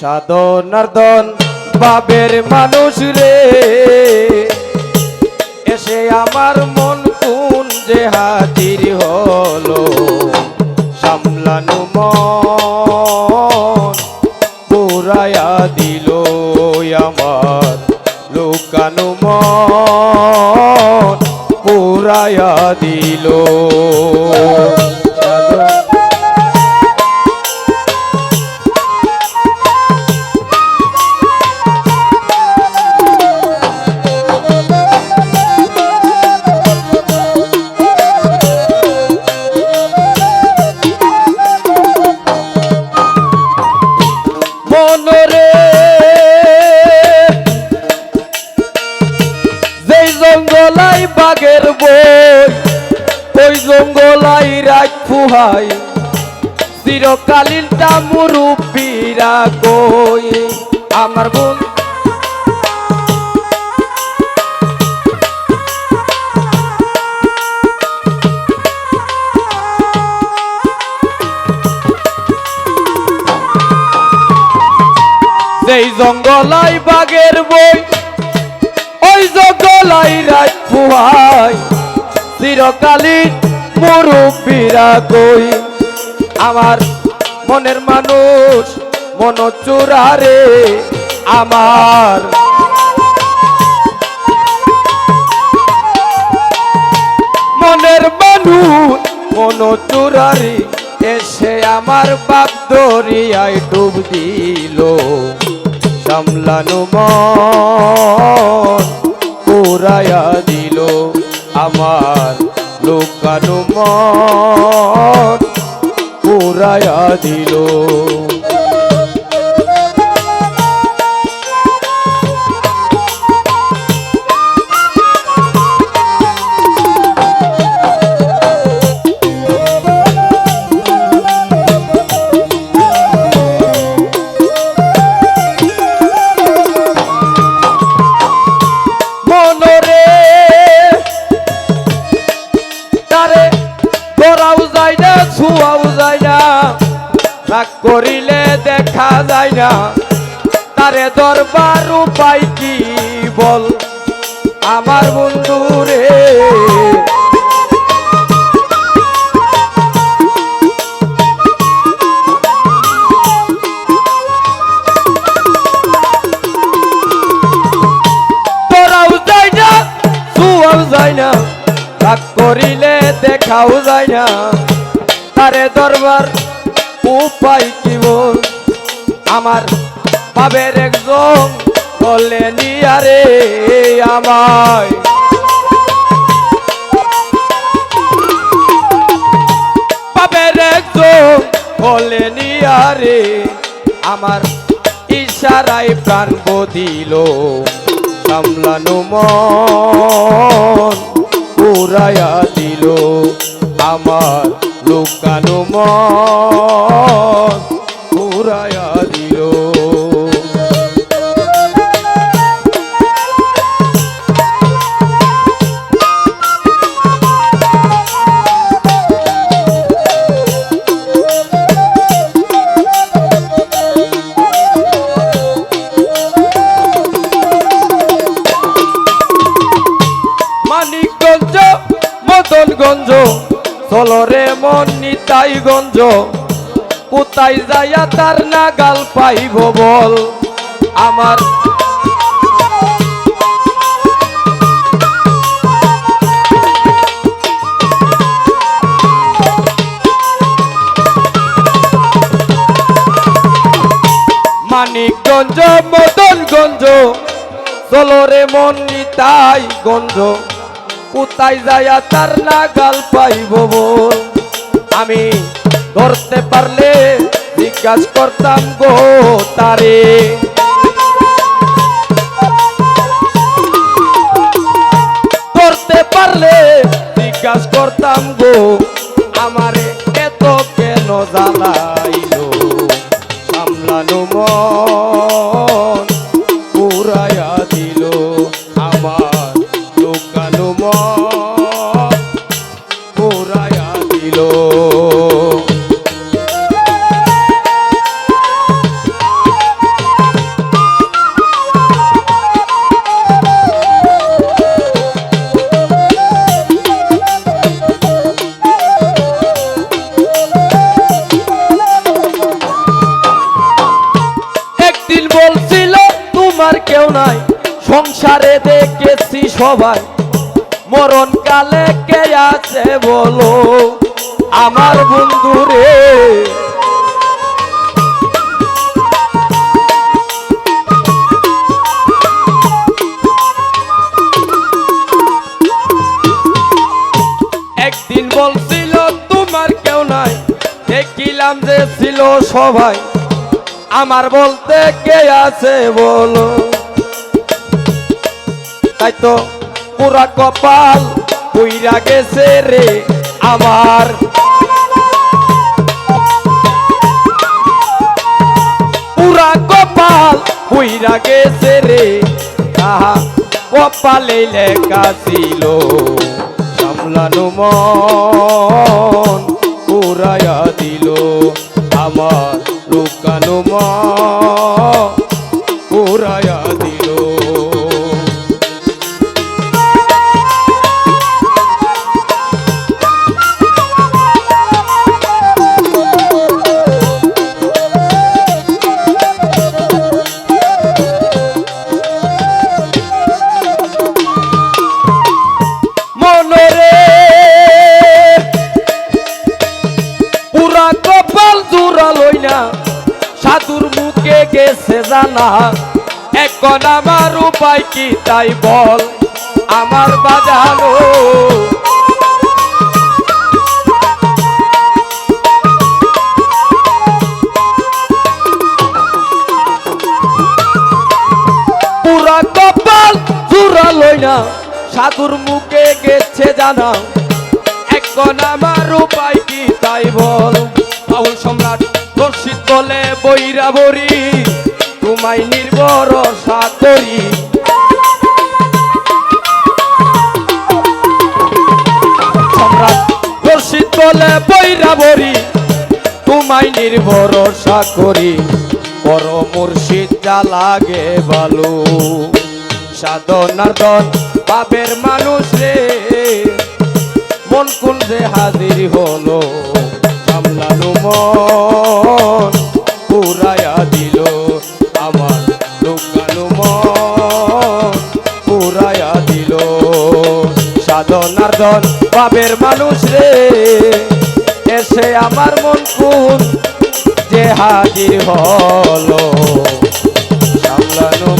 সাধনার্দন বাবের মানুষ রে। এসে আমার মন কোন যে হাজির হলো, সামলানো মন পুরায়া দিল আমার, লুকানো মন পুরায়া দিল। রাত ফুহাই চিরকালীনটা মুরুব্বীরা কই? আমার বোন। যেই জঙ্গলাই বাগের বই, ওই জঙ্গলাই রাত ফুহাই চিরকালীন মুরুব্বীরা কই? আমার মনের মানুষ মন চূড়ারে আমার। মনের মানুষ মন চূড়ারে এসে আমার বাপ দরিয়ায় ডুব দিল। সামলানো মন পুরায়া দিল আমার। লোকানো মন পুরায়া দিল। যায় না তারে দরবার উপায় কি বল? আমার বন্ধু রে। করিলে দেখাও যায় না। তারে দরবার উপায় কি বল? আমার পাবের একজন বলে নিয়ারে আমায়। পাবের একজন বলে নিয়ারে আমার ইশারায় প্রাণ বদিল সামলানো মন পুরায়া দিল, আমার লুকানো মন মদনগঞ্জ চলরে মন নিতাইগঞ্জ কোথায় যাইয়া তার নাগাল পাইব বল? আমার মানিকগঞ্জ, মদনগঞ্জ। চলরে মন নিতাই গঞ্জ। কোথায় যায়া তার নাগাল পাইব বল? আমি ধরতে পারলে জিজ্ঞাস করতাম, গো, তারে। ধরতে পারলে জিজ্ঞাস করতাম, গো, আমারে এত কেন জ্বালাইলো সবাই মরণ কালে কে আছে বলো? আমার বন্ধু রে। একদিন বলছিল, তোমার কেউ নাই। দেখিলাম যে ছিল সবাই। আমার বলতে কে আছে বলো? তাই তো পুরা কপাল পুইরা গেছে রে আমার। পুরা কপাল পুইরা গেছে রে, তাহা কপালে লেখা ছিল। সামলানো মন পুরায়া দিল, আমার লুকানো মন না সাধুর মুখে গেছে জানা। এখন আমার উপায় কি তাই বল, আমার বাজানো। পুরা কপাল জুড়ালই না, সাধুর মুখে গেছে জানা। এখন আমার উপায় কি তাই বল। বলে বৈরা বরি তোমায় সম্রাট দর্শিত বলে বৈরা বরি তোমায় নির্ভরসা করি। বড় মুর্শিদ যা লাগে সাধনার মানুষ রে। মন হাজির হলো, সামলানো মন সাধনার দন বাবের মানুষ রে। এসে আমার মন কুন যে হাজির হলো। সামলানো